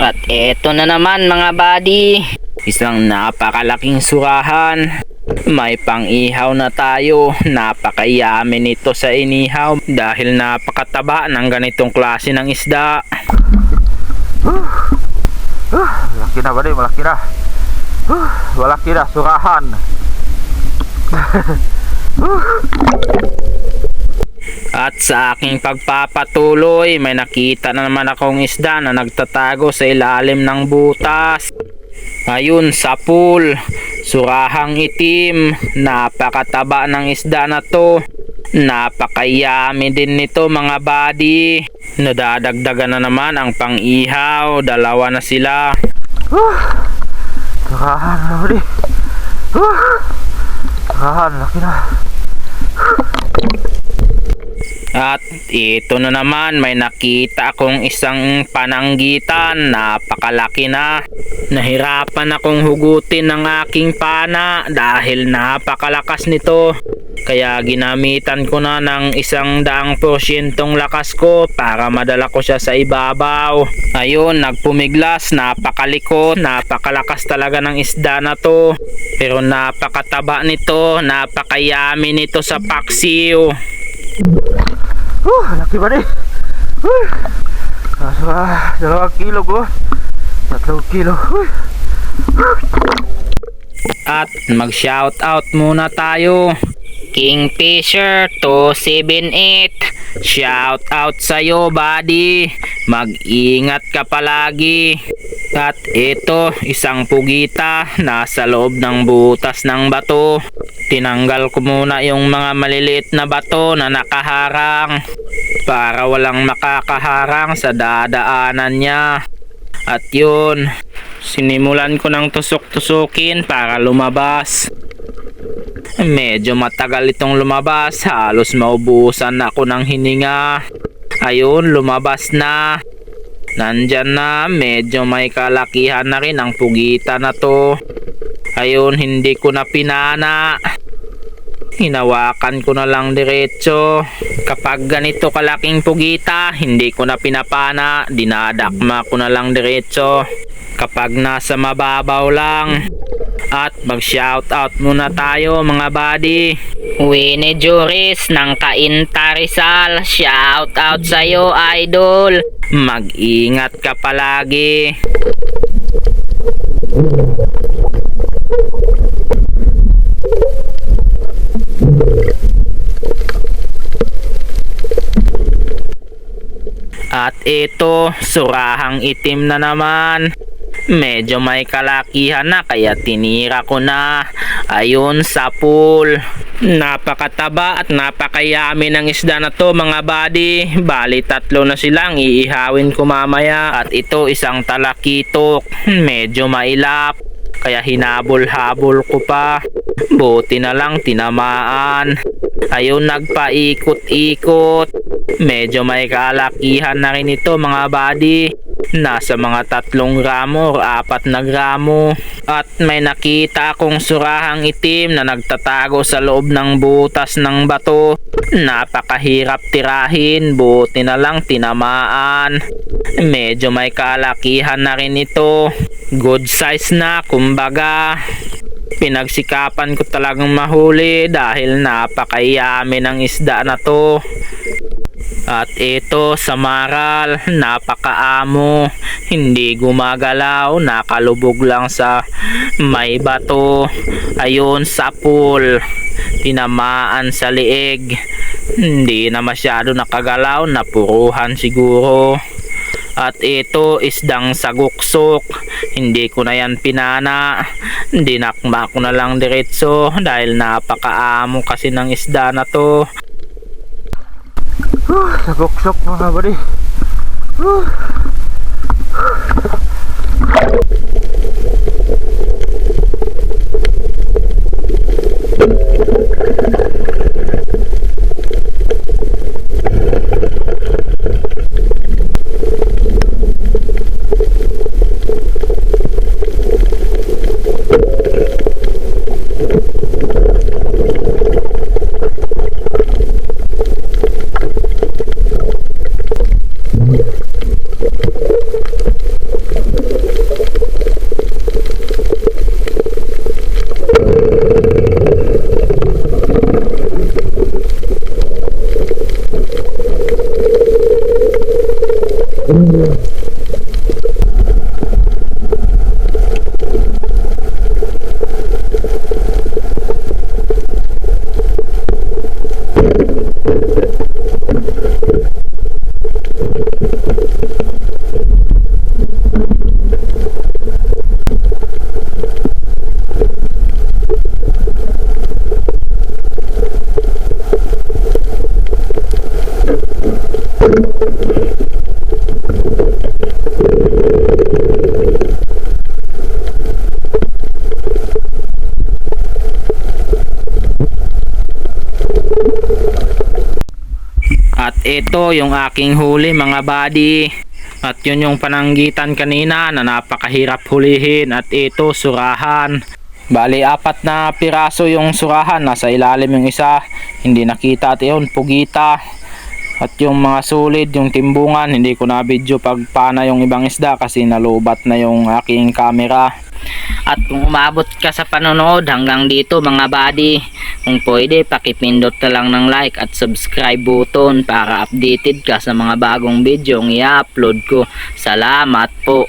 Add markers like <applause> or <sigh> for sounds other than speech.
At eto na naman mga buddy. Isang napakalaking surahan. May pang-ihaw na tayo. Napakayamin nito sa inihaw dahil napakataba ng ganitong klase ng isda. Malaki na ba di? Malaki na. Huh, malaki na, surahan. <laughs> At sa aking pagpapatuloy, may nakita na naman akong isda na nagtatago sa ilalim ng butas. Ayun sa pool, surahang itim, napakataba ng isda na to. Napakayami din nito mga buddy. Nadadagdagan na naman ang pang-ihaw, dalawa na sila. Surahan na ba di? Huh, Surahan, laki na. At ito na naman, may nakita akong isang pananggitan, napakalaki na. Nahirapan akong hugutin ng aking pana dahil napakalakas nito. Kaya ginamitan ko na ng isang daang porsyentong lakas ko para madala ko siya sa ibabaw. Ayun, nagpumiglas, napakaliko, napakalakas talaga ng isda na to. Pero napakataba nito, napakayami nito sa paksiw. Huh, laki ba di? Huh. Kaso ah, dalawang kilo ko. Tatlong kilo. Huh. At mag-shoutout muna tayo. Kingfisher 278 Shout out sa'yo buddy. Mag-ingat ka palagi. At ito isang pugita Nasa loob ng butas ng bato. Tinanggal ko muna yung mga maliliit na bato na nakaharang Para walang makakaharang sa dadaanan niya. At yun Sinimulan ko ng tusok-tusukin para lumabas Medyo matagal itong lumabas, halos maubusan ako ng hininga. Ayun, lumabas na. Nandyan na, medyo may kalakihan na rin ang pugita na to. Ayun, hindi ko na pinana. Hinawakan ko na lang diretso. Kapag ganito kalaking pugita, hindi ko na pinapana, dinadakma ko na lang diretso. Kapag nasa mababaw lang, at mag-shoutout muna tayo mga buddy. Winnie Juris ng Kainta Rizal. Shoutout sa'yo idol. Mag-ingat ka palagi. At ito, surahang itim na naman. Medyo may kalakihan na kaya tinira ko na. Ayun sa pool. Napakataba at napakayami ng isda na to mga buddy. Bali tatlo na silang iihawin ko mamaya. At ito isang talakitok. Medyo mailap. Kaya hinabol-habol ko pa. Buti na lang tinamaan. Ayun nagpaikot-ikot. Medyo may kalakihan na rin ito mga buddy. Nasa mga tatlong gramo o apat na gramo. At may nakita akong surahang itim na nagtatago sa loob ng butas ng bato. Napakahirap tirahin, buti na lang tinamaan. Medyo may kalakihan na rin ito. Good size na, kumbaga. Pinagsikapan ko talagang mahuli dahil napakayami ng isda na to. At ito sa maral, napakaamo, hindi gumagalaw, nakalubog lang sa may bato. Ayun sa pool, tinamaan sa liig. Hindi na masyado nakagalaw, napuruhan siguro. At ito isdang saguksok. Hindi ko na yan pinana. Dinakma ko na lang diretso dahil napakaamo kasi ng isda na to. Huh, sagok-sok mga buddy. At ito yung aking huli mga buddy. At yun yung pananggitan kanina na napakahirap hulihin at ito surahan. Bali apat na piraso yung surahan nasa ilalim yung isa. Hindi nakita at yun pugita. At yung mga solid, yung timbungan, hindi ko na video pag pana yung ibang isda kasi nalubat na yung aking camera. At kung umabot ka sa panonood hanggang dito mga buddy, kung pwede pakipindot na lang ng like at subscribe button para updated ka sa mga bagong video ang i-upload ko. Salamat po.